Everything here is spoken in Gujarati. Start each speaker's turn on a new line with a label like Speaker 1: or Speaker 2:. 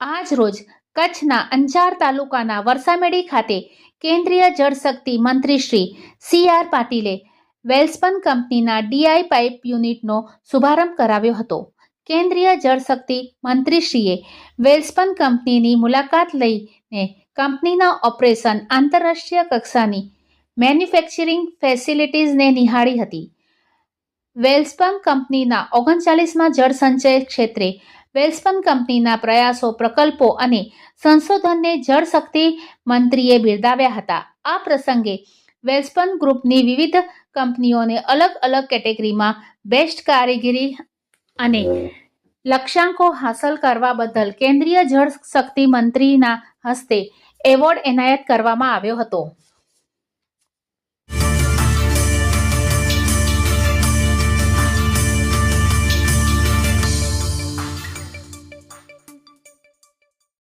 Speaker 1: આજ રોજ કચ્છના અંજાર તાલુકાના વરસામેડી ખાતે કેન્દ્રીય જળશક્તિ મંત્રી શ્રી સી આર પાટીલે વેલ્સપન કંપનીના ડીઆઈ પાઇપ યુનિટનો શુભારંભ કરાવ્યો હતો. કેન્દ્રીય જળશક્તિ મંત્રીશ્રીએ વેલ્સપન કંપનીની મુલાકાત લઈને કંપનીના ઓપરેશન આંતરરાષ્ટ્રીય કક્ષાની મેન્યુફેક્ચરિંગ ફેસિલિટીઝને નિહાળી હતી. વેલ્સપન કંપનીના ઓગણચાલીસમાં જળસંચય ક્ષેત્રે વેલ્સપન કંપનીના પ્રયાસો, પ્રકલ્પો અને સંશોધનને જળશક્તિ મંત્રીએ બિરદાવ્યા હતા. આ પ્રસંગે વેલ્સપન ગ્રુપની વિવિધ કંપનીઓને અલગ અલગ કેટેગરીમાં બેસ્ટ કારીગરી અને લક્ષ્યાંકો હાંસલ કરવા બદલ કેન્દ્રીય જળશક્તિ મંત્રીના હસ્તે એવોર્ડ એનાયત કરવામાં આવ્યો હતો.